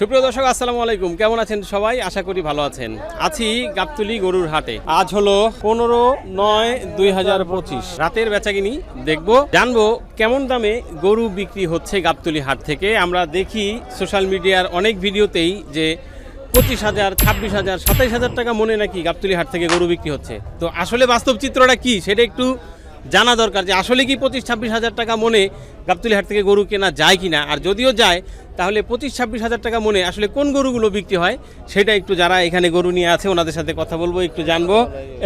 সুপ্রিয় দর্শক, আসসালামু আলাইকুম। কেমন আছেন সবাই? আশা করি ভালো আছেন। আছি গাবতুলি গরুর হাটে। আজ হলো পনেরো নয় দুই হাজার পঁচিশ। রাতের বেচাকিনি দেখব, জানব কেমন দামে গরু বিক্রি হচ্ছে গাবতুলি হাট থেকে। আমরা দেখি সোশ্যাল মিডিয়ার অনেক ভিডিওতেই যে পঁচিশ হাজার, ছাব্বিশ হাজার, সাতাইশ হাজার টাকা মনে নাকি গাবতুলি হাট থেকে গরু বিক্রি হচ্ছে। তো আসলে বাস্তব চিত্রটা কি? সেটা একটু জানা দরকার যে আসলে কি পঁচিশ ছাব্বিশ হাজার টাকা মনে গাবতলি হাট থেকে গরু কেনা যায় কিনা? আর যদিও যায় তাহলে পঁচিশ ছাব্বিশ হাজার টাকা মনে আসলে কোন গরুগুলো বিক্রি হয় সেটা একটু যারা এখানে গরু নিয়ে আছে ওনাদের সাথে কথা বলব একটু জানব।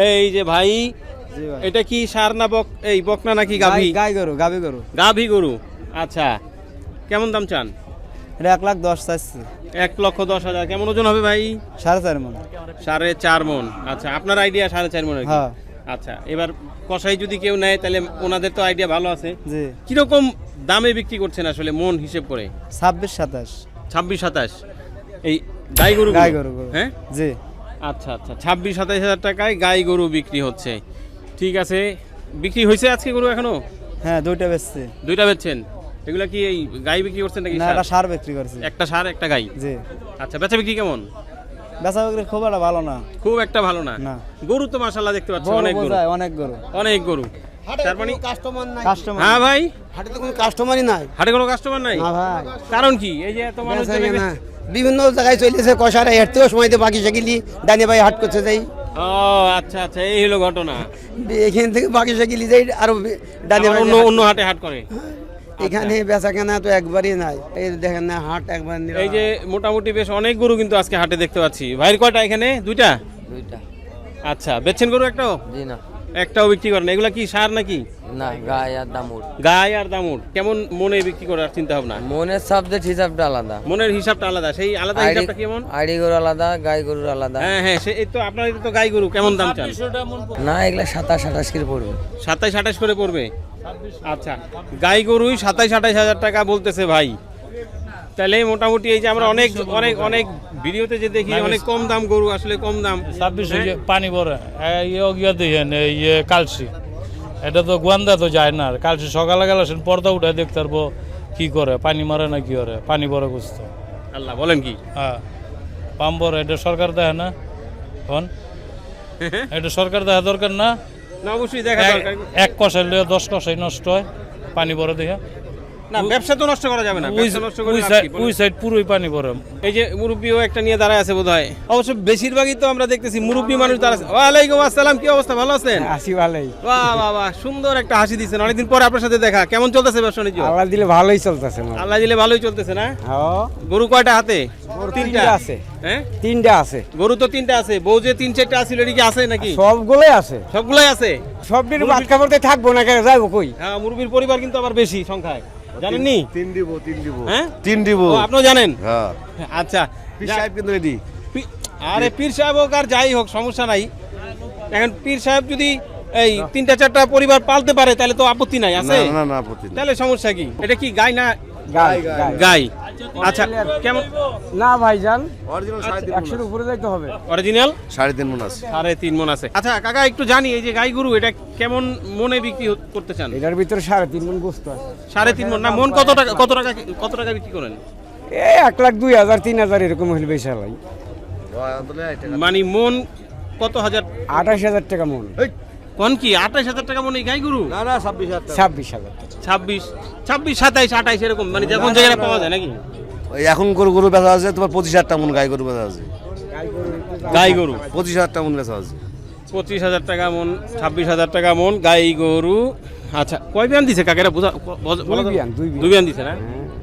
এই যে ভাই এটা কি সার না বক এই বকনা নাকি গাভী? গাই- গরু গাবি গরু। গাভী গরু আচ্ছা। কেমন দাম চান? এটা এক লাখ দশ চাইছি। এক লক্ষ দশ হাজার। কেমন ওজন হবে ভাই? সাড়ে চার মন। সাড়ে চার মন। আচ্ছা আপনার আইডিয়া সাড়ে চার মন হ্যাঁ। আচ্ছা এবার কষাই যদি কেউ নেয় তাহলে ওনাদের তো আইডিয়া ভালো আছে। জি। কীরকম দামে বিক্রি করছেন আসলে মন হিসেব করে? ছাব্বিশ সাতাশ। ছাব্বিশ সাতাশ। এই গাই গরু গাই গরু হ্যাঁ? জি। আচ্ছা আচ্ছা ছাব্বিশ সাতাশ হাজার টাকায় গাই গরু বিক্রি হচ্ছে। ঠিক আছে বিক্রি হয়েছে আজকে গরু এখনও? হ্যাঁ দুইটা বেচছি। দুইটা বেচছেন? এগুলা কি এই গাই বিক্রি করছেন নাকি না সার বিক্রি করছি। একটা সার একটা গাই? জি। আচ্ছা বেচা বিক্রি কেমন? বেচা বিক্রি খুব একটা ভালো না। খুব একটা ভালো না। না। গরু তো দেখতে পাচ্ছি অনেক গরু। অনেক গরু। অনেক গরু। মানে কাস্টমার নাই। কাস্টমার হ্যাঁ ভাই। হাটে তো কোনো কাস্টমারই নাই। হাটে কোনো কাস্টমার নাই? ভাই। কারণ কি? এই যে এত মানুষ বেচা দেখে- কেনা। বিভিন্ন জায়গায় চলেছে কষারে হেঁটতেও সময় দিয়ে বাকি সাইকেলি ডানে ভাই হাট করতে যাই। ও আচ্ছা আচ্ছা এই হলো ঘটনা। এখান থেকে বাকি সাইকেলি যাই আরও ডানে ভাই অন্য অন্য হাটে হাট করে। এখানে বেচা কেনা তো একবারই নাই। এই দেখেন না হাট একবার এই যে মোটামুটি বেশ অনেক গরু কিন্তু আজকে হাটে দেখতে পাচ্ছি। ভাইয়ের কয়টা এখানে? দুইটা? দুইটা। আচ্ছা বেচছেন গরু একটাও? জি না। একটাও বিক্রি করেন। এগুলা কি সার নাকি? না গায়ে আর দামুর গায়ে আর দামুর কেমন মনে বিক্রি করার চিন্তা ভাবনা মনের সাবজেক্ট হিসাবটা আলাদা। মনের হিসাবটা আলাদা। সেই আলাদা হিসাবটা কেমন? আইডি গরু আলাদা গাই গরুর আলাদা। হ্যাঁ হ্যাঁ সে এই তো আপনার তো গাই গরু। কেমন দাম চান? না এগুলা সাতাশ আঠাশ করে পড়বে। সাতাইশ আঠাশ করে পড়বে। আচ্ছা গাই গরুই সাতাইশ আঠাইশ হাজার টাকা বলতেছে ভাই। তাহলে মোটামুটি এই যে আমরা অনেক অনেক অনেক ভিডিওতে যে দেখি অনেক কম দাম গরু আসলে কম দাম। ছাব্বিশ পানি পরে ইয়ে দেখেন ইয়ে কালসি। এটা তো গোয়ান্দা তো যায় না। কালসি সকালে গেলে সেন পর্দা উঠে দেখতে পারব কি করে পানি মারে না কি করে পানি পরে বুঝতো। আল্লাহ বলেন কি? হ্যাঁ পাম্প পরে এটা সরকার দেয় না। কোন এটা সরকার দেখা দরকার না। না অবশ্যই দেখা এক- দরকার। এক কষাইলে দশ কষাই নষ্ট হয় পানি বড় দেখে না ব্যবসা তো নষ্ট করা যাবে না। ব্যবসা নষ্ট করে ওই লাভ সাইড কি? ওই সাইড পুরোই পানি এই যে মুরব্বিও একটা নিয়ে দাঁড়ায় আছে বোধহয়। অবশ্য বেশিরভাগই তো আমরা দেখতেছি মুরব্বী মানুষ দাঁড়ায় আছে ওয়ালাইকুম আসসালাম কি অবস্থা? ভালো আছেন? আসি ভালোই। বাহ বাহ বাহ সুন্দর একটা হাসি দিচ্ছেন। অনেকদিন পরে আপনার সাথে দেখা। কেমন চলতেছে ব্যবসা বাণিজ্য? আল্লাহ দিলে ভালোই চলতেছে না আল্লাহ দিলে ভালোই চলতেছে না? হ্যাঁ। গরু কয়টা হাতে? তিনটা আছে। হ্যাঁ? তিনটা আছে। গরু তো তিনটা আছে। বউ যে তিন চারটা আছিল এটা কি আছে নাকি? সবগুলোই আছে। সবগুলাই আছে? সব দিন ভাত খাবারতে থাকব না কেন যাইবো কই? হ্যাঁ মুরব্বীর পরিবার কিন্তু আবার বেশি সংখ্যায়। জানেননি? তিন দিব তিন দিব। হ্যাঁ? তিন দিব। আপনিও জানেন? হ্যাঁ। আচ্ছা। পীর সাহেব কিন্তু রেডি আরে পীর সাহেব হোক আর যাই হোক সমস্যা নাই। এখন পীর সাহেব যদি এই তিনটা চারটা পরিবার পালতে পারে তাহলে তো আপত্তি নাই আছে? না না আপত্তি তাহলে সমস্যা কি? এটা কি গাই না গাই। গাই। আচ্ছা কেমন? না ভাইজান সাড়ে তিন একশোর উপরে যাইতে হবে। অরিজিনাল সাড়ে তিন মন আছে। সাড়ে তিন মন আছে। আচ্ছা কাকা একটু জানি এই যে গাই গরু এটা কেমন মনে বিক্রি করতে চান? এটার ভিতরে সাড়ে তিন মন গোস্ত আছে। সাড়ে তিন মন। না মন কত টাকা কত টাকা কত টাকা বিক্রি করেন? এই এক লাখ দুই হাজার তিন হাজার এরকম হইলে বেশালাই মানে মন কত হাজার? আঠাশ হাজার টাকা মন। কোন কি আঠাশ হাজার টাকা মনে এই গাই গরু? না না ছাব্বিশ হাজার ছাব্বিশ হাজার ছাব্বিশ ছাব্বিশ সাতাইশ আঠাইশ এরকম। মানে যখন জায়গায় পাওয়া যায় নাকি? ওই এখন গরু গরু বেচা আছে তোমার পঁচিশ হাজার টাকা মন গাই গরু বেচা আছে গাই গরু? পঁচিশ হাজার টাকা মন বেচা আছে পঁচিশ হাজার টাকা মন ছাব্বিশ হাজার টাকা মন গাই গরু। আচ্ছা কয় বিয়ান দিছে কাকেরা? বুঝা বলা দুই? বিয়ান, দুই বিয়ান। দুই বিয়ান দিছে না?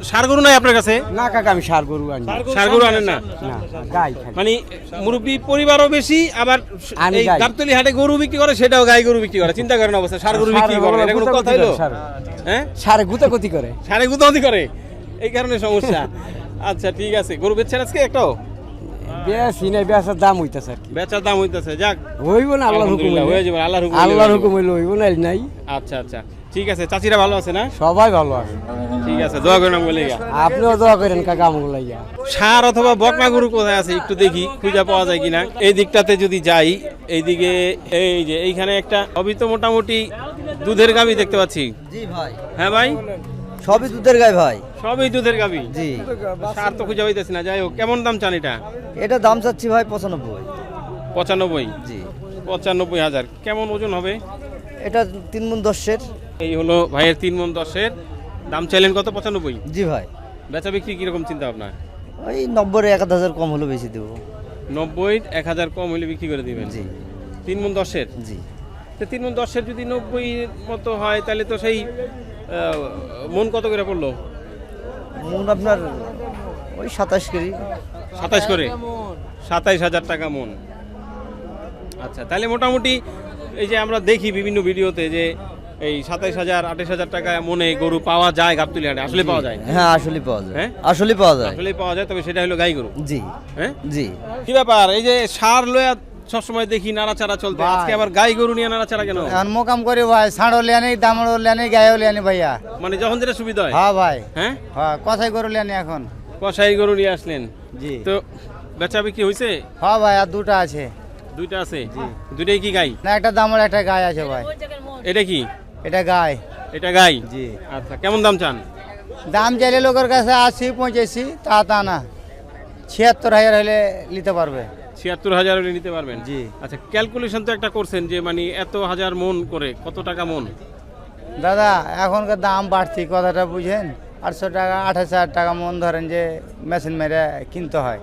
সার গরু নাই আপনার কাছে? না কাকা আমি সার গরু আনি। সার গরু আনেন না? না গাই মানে মুরব্বী পরিবারও বেশি আবার এই গাবতলি হাটে গরু বিক্রি করে সেটাও গাই গরু বিক্রি করে। চিন্তা করেন অবস্থা সার গরু বিক্রি করে এটা কোনো কথা হইল হ্যাঁ? সারে গুতা গতি করে। সারে গুতামতি করে? এই কারণে সমস্যা। আচ্ছা ঠিক আছে। গরু বেচছেন আজকে একটাও? বেশি নাই বেচার দাম হইতাছে আর কি। বেচার দাম হইতেছে যাক। হইব না আল্লাহর হুকুম যাবে, আল্লাহর হুকুম আল্লাহর হুকুম হইলে হইব না নাই। আচ্ছা আচ্ছা। ঠিক আছে চাচিরা ভালো আছে না? সবাই ভালো আছে। ঠিক আছে দোয়া করেন বলে আপনিও দোয়া করেন কাকা আমগুলো সার অথবা বকনা গরু কোথায় আছে একটু দেখি খুঁজে পাওয়া যায় কিনা। এই দিকটাতে যদি যাই এইদিকে এই যে এইখানে একটা সবই তো মোটামুটি দুধের গাবি দেখতে পাচ্ছি। জি ভাই। হ্যাঁ ভাই? সবই দুধের গায়ে ভাই। সবই দুধের গাবি জি। সার তো খুঁজে পাইতেছি না যাই হোক কেমন দাম চান এটা? এটা দাম চাচ্ছি ভাই পঁচানব্বই। পঁচানব্বই? জি। পঁচানব্বই হাজার। কেমন ওজন হবে? এটা তিন মন দশের। এই হলো ভাইয়ের তিন মন দশের। দাম চাইলেন কত? পঁচানব্বই? জি ভাই। বেচা বিক্রি কীরকম চিন্তা ভাবনা? ওই নব্বই এক হাজার কম হলে বেশি দেবো। নব্বই এক হাজার কম হলে বিক্রি করে দিবেন? জি। তিন মন দশের? জি। তো তিন মন দশের যদি নব্বই মতো হয় তাহলে তো সেই মন কত করে পড়ল? মন আপনার ওই সাতাশ কেজি। সাতাশ করে? সাতাইশ হাজার টাকা মন। আচ্ছা তাহলে মোটামুটি এই যে আমরা দেখি বিভিন্ন ভিডিওতে যে এই সাতাইশ হাজার আঠাশ হাজার টাকা মনে গরু পাওয়া যায় গাবতুলি হাটে আসলে পাওয়া যায়? হ্যাঁ আসলে পাওয়া যায়। হ্যাঁ? আসলে পাওয়া যায়। আসলে পাওয়া যায় তবে সেটা হলো গাই গরু। জি। হ্যাঁ? জি। কি ব্যাপার? এই যে সার লয়া সবসময় দেখি নাড়াচাড়া চলতে। আজকে আবার গাই গরু নিয়ে নাড়াচাড়া কেন? এখন মোকাম করি ভাই ষাঁড়ও লিয়ানি দামড়ও লিয়ানি গায়েও লিয়ানি ভাইয়া। মানে যখন যেটা সুবিধা হয়। হ্যাঁ ভাই। হ্যাঁ? হ্যাঁ কথাই গরু লিয়ানি এখন। কষাই গরু নিয়ে আসলেন। জি। তো বেচা বিক্রি হয়েছে হ্যাঁ ভাই আর দুটা আছে। দুইটা আছে? দুইটাই কি গাই? না একটা দামড় একটা গায়ে আছে ভাই। এটা কি? এটা গায়ে এটা গাই? জি। আচ্ছা কেমন দাম চান? দাম চাইলে লোকের কাছে আশি পঁচাশি তা তা না। ছিয়াত্তর হাজার হলে নিতে পারবে। ছিয়াত্তর হাজার হলে নিতে পারবেন? জি। আচ্ছা ক্যালকুলেশন তো একটা করছেন যে মানে এত হাজার মন করে কত টাকা মন? দাদা এখনকার দাম বাড়তি কথাটা বুঝেন? আটশো টাকা আঠাশ হাজার টাকা মন ধরেন যে মেশিন মেরে কিনতে হয়।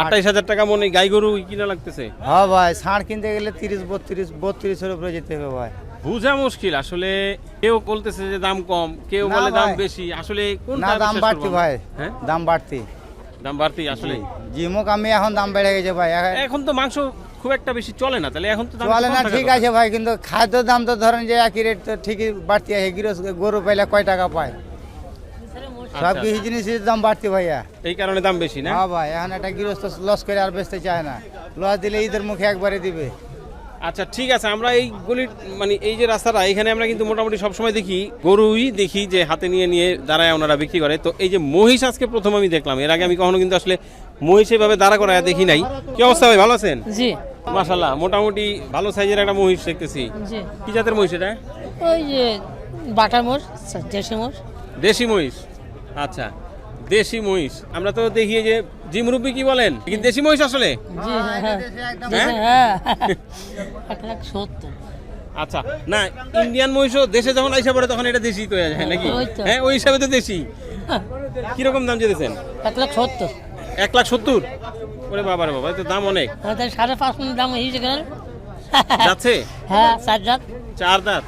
আঠাইশ হাজার টাকা মন গাই গরু কিনা লাগতেছে? হ্যাঁ ভাই ষাঁড় কিনতে গেলে তিরিশ বত্রিশ বত্রিশের উপরে যেতে হবে ভাই। বুঝা মুশকিল। আসলে কেউ বলতেছে যে দাম কম কেউ বলে দাম বেশি। আসলে কোন না দাম বাড়তি ভাই। হ্যাঁ? দাম বাড়তি। দাম বাড়তি আসলে। জিমুক আমি এখন দাম বেড়ে গেছে ভাই। এখন তো মাংস খুব একটা বেশি চলে না তাহলে এখন তো দাম চলে না ঠিক আছে ভাই কিন্তু খাদ্য দাম তো ধরেন যে একই রেট তো ঠিকই বাড়তি আছে। গৃহস্থ গরু পাইলে কয় টাকা পায়? সব আচ্ছা, কিছু জিনিসের দাম বাড়তি ভাইয়া। এই কারণে দাম বেশি না? হ্যাঁ ভাই এখন একটা গৃহস্থ লস করে আর বেচতে চায় না। লস দিলে ঈদের মুখে একবারে দিবে। আচ্ছা ঠিক আছে আমরা এই গলির মানে এই যে রাস্তাটা এখানে আমরা কিন্তু মোটামুটি সবসময় দেখি গরুই দেখি যে হাতে নিয়ে নিয়ে দাঁড়ায় ওনারা বিক্রি করে। তো এই যে মহিষ আজকে প্রথম আমি দেখলাম এর আগে আমি কখনো কিন্তু আসলে মহিষ এভাবে দাঁড়া করায় দেখি নাই। কি অবস্থা ভাই ভালো আছেন? জি। মাশাল্লাহ মোটামুটি ভালো সাইজের একটা মহিষ দেখতেছি। জি। কি জাতের মহিষ এটা? ওই যে বাটা মোষ দেশি মোষ দেশি মহিষ আচ্ছা দেশি মহিষ। আমরা তো দেখি যে জি মুরব্বি কি বলেন? কি দেশি মহিষ আসলে? হ্যাঁ হ্যাঁ? দেশি, হ্যাঁ। আচ্ছা না ইন্ডিয়ান মহিষও দেশে যখন আইসা পড়ে তখন এটা দেশি তো হয়ে যায় নাকি হ্যাঁ ওই হিসাবে তো দেশি। কীরকম দাম চেয়েছেন? এক লাখ সত্তর। এক লাখ সত্তর? ওরে বাবারে বাবা এত দাম অনেক। সাড়ে পাঁচ মিনিট দাম হয়েছে কেন? যাচ্ছে? হ্যাঁ চার জাত। চার দাঁত?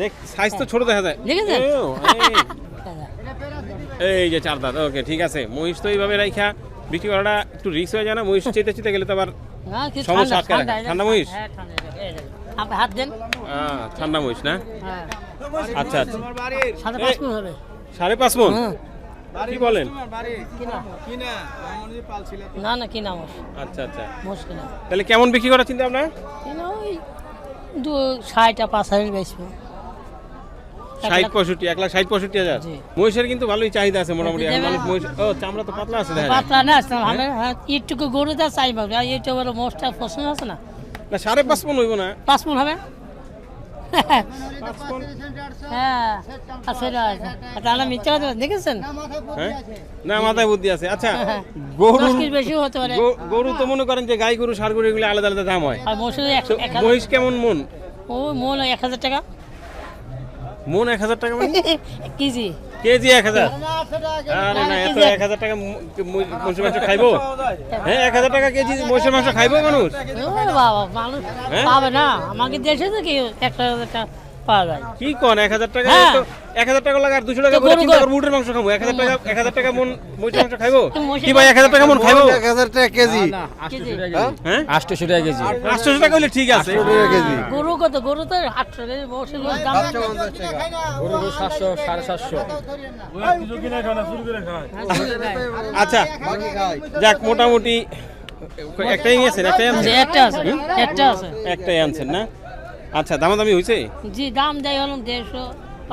দেখ সাইজ তো ছোট দেখা যায়। দেখেছেন? এই, যে চার দাঁত ওকে ঠিক আছে। মহিষ তো এইভাবে রাইখা বিক্রি করাটা একটু রিস্ক হয়ে যায় না? মহিষ চেতে চেতে গেলে তো আবার সমস্যা ঠান্ডা, আটকে ঠান্ডা, মহিষ? হ্যাঁ, ঠান্ডা, এই দেখেন। আপনি হাত দেন। ঠান্ডা মহিষ না? হ্যাঁ। আচ্ছা আচ্ছা। সাড়ে পাঁচ মন কি বলেন? না না কিনা মোষ আচ্ছা আচ্ছা। মোষ কিনা। তাহলে কেমন বিক্রি করার চিন্তা আপনার কিনা ওই দু ষাটটা পাঁচ হাজার বেচবো। এক ষাট লাখ- পঁয়ষট্টি এক লাখ ষাট পঁয়ষট্টি হাজার। মহিষের কিন্তু ভালোই চাহিদা আছে মোটামুটি। মানুষ মহিষ ও চামড়া তো পাতলা আছে পাতলা না আমি হ্যাঁ? গরু দেওয়া চাই পাবো এইটা বলো মোষটা পছন্দ আছে না? না সাড়ে পাঁচ মন হইব না। পাঁচ মন হবে? হ্যাঁ মিথ্যা কথা বলছেন, দেখেছেন? হ্যাঁ? না মাথায় বুদ্ধি আছে। আচ্ছা হ্যাঁ। গরু দশ কেজি হতে পারে। গরু তো মনে করেন যে গাই গরু সার গরু এগুলো আলাদা আলাদা দাম হয়। মহিষ কেমন মন? ও মন এক হাজার টাকা। মন এক হাজার টাকা মানে? কেজি। কেজি এক হাজার? আরে না এত এক। হাজার টাকা মহিষের মাংস খাইবো? হ্যাঁ এক হাজার টাকা কেজি মহিষের মাংস খাইবো মানুষ? বাবা মানুষ হ্যাঁ? পাবে না। আমাকে দেশে তো কি একটা পাওয়া যায়। কি কন এক হাজার টাকা হ্যাঁ। এক হাজার টাকা লাগে আর দুশো টাকা তো করে চিন্তা করব উটের মাংস খাব এক হাজার টাকা এক হাজার টাকা মন মহিষের মাংস খাইবো কি ভাই এক হাজার টাকা মন খাইবো এক হাজার টাকা কেজি হ্যাঁ আটশোশো টাকা কেজি আটশোশো টাকা হলে ঠিক আছে গরু কত গরু তো আটশো কেজি মোষের গোশ দাম গরু সাতশো সাড়ে সাতশো আচ্ছা যাক মোটামুটি একটাই নিয়েছেন একটাই আনছেন একটা আছে একটা আছে একটাই আনছেন না আচ্ছা দামাদামি হয়েছে জি দাম দেয় হলো দেড়শো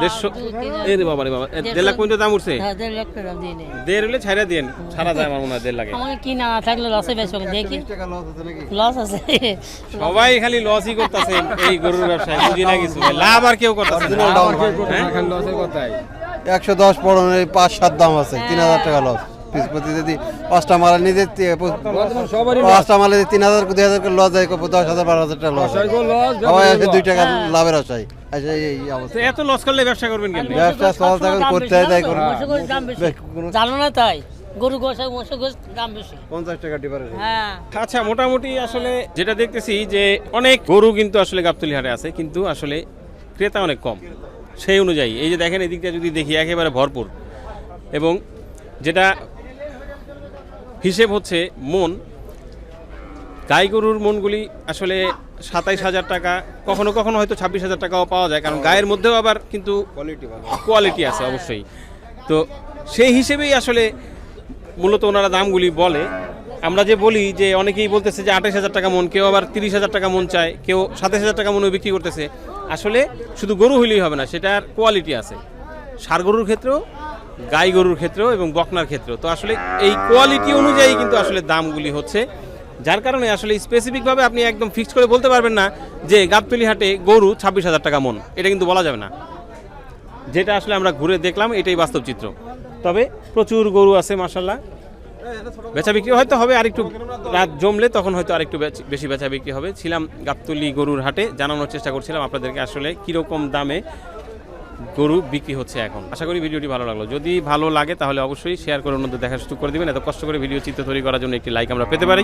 দেড়শো পাঁচ, দুই, তিন, এ রে বাবা রে বাবা দেড় লাখ পর্যন্ত দাম উঠছে? হ্যাঁ দেড় লাখ টাকা দিয়ে নেই। দেড় হলে ছাড়া দেন ছাড়া যায় আমার মনে হয় দেড় লাগে আমাকে কিনা না থাকলে লসে বেচবো দেখি। লস আছে সবাই খালি লসই করতেছে এই গরুর ব্যবসায় বুঝি না কিছু। লাভ আর কেউ করতেছে না। হ্যাঁ? লসের কথাই একশো দশ পড়নে পাঁচ সাত দাম আছে তিন হাজার টাকা লস পিস প্রতি যদি পাঁচটা মাল নিতে পাঁচটা মালে যদি তিন হাজার দুই হাজার করে লস যায় দশ হাজার বারো হাজার টাকা লস সবাই আসে দুই টাকা লাভের আশায় অবস্থা। এত লস করলে ব্যবসা করবেন কেন? ব্যবসা করতে হয় তাই করুন। দাম বেশি। বেশ, কোনো- জানো না তাই? গরু গোসা মোষে গোস দাম বেশি। পঞ্চাশ টাকা ডিফারেন্স হ্যাঁ। আচ্ছা মোটামুটি আসলে যেটা দেখতেছি যে অনেক গরু কিন্তু আসলে গাবতলি হাটে আছে কিন্তু আসলে ক্রেতা অনেক কম। সেই অনুযায়ী এই যে দেখেন এদিকটা যদি দেখি একেবারে ভরপুর। এবং যেটা হিসেব হচ্ছে মন। গাই গরুর মনগুলি আসলে সাতাইশ হাজার টাকা কখনো কখনো হয়তো ছাব্বিশ হাজার টাকাও পাওয়া যায় কারণ গায়ের মধ্যেও আবার কিন্তু কোয়ালিটি আছে অবশ্যই। তো সেই হিসেবেই আসলে মূলত ওনারা দামগুলি বলে। আমরা যে বলি যে অনেকেই বলতেছে যে আঠাশ হাজার টাকা মন কেউ আবার তিরিশ হাজার টাকা মন চায় কেউ সাতাশ হাজার টাকা মনও বিক্রি করতেছে। আসলে শুধু গরু হইলেই হবে না সেটার কোয়ালিটি আছে। সার গরুর ক্ষেত্রেও গাই গরুর ক্ষেত্রেও এবং বকনার ক্ষেত্রেও। তো আসলে এই কোয়ালিটি অনুযায়ী কিন্তু আসলে দামগুলি হচ্ছে। যার কারণে আসলে স্পেসিফিকভাবে আপনি একদম ফিক্সড করে বলতে পারবেন না যে গাবতলি হাটে গরু ছাব্বিশ হাজার টাকা মন। এটা কিন্তু বলা যাবে না। যেটা আসলে আমরা ঘুরে দেখলাম, এটাই বাস্তব চিত্র। তবে প্রচুর গরু আছে মাসাল্লাহ বেচা বিক্রি হয়তো হবে আরেকটু রাত জমলে তখন হয়তো আরেকটু বেশি বেচা বিক্রি হবে। ছিলাম গাবতলি গরুর হাটে, জানানোর চেষ্টা করছিলাম আপনাদেরকে আসলে কীরকম দামে গরু বিক্রি হচ্ছে এখন। আশা করি ভিডিওটি ভালো লাগল। যদি ভালো লাগে তাহলে অবশ্যই শেয়ার করে অন্যদের দেখা সুযোগ করে দেবেন। এত কষ্ট করে ভিডিও চিত্র তৈরি করার জন্য একটি লাইক আমরা পেতে পারি।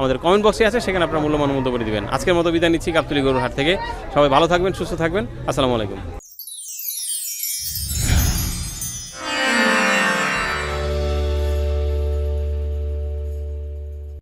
আমাদের কমেন্ট বক্সে আছে, সেখানে আপনার মূল্যবান মন্তব্য করে দেবেন। আজকের মতো বিদায় নিচ্ছি গাবতলি গরুর হাট থেকে। সবাই ভালো থাকবেন, সুস্থ থাকবেন। আসসালামু আলাইকুম।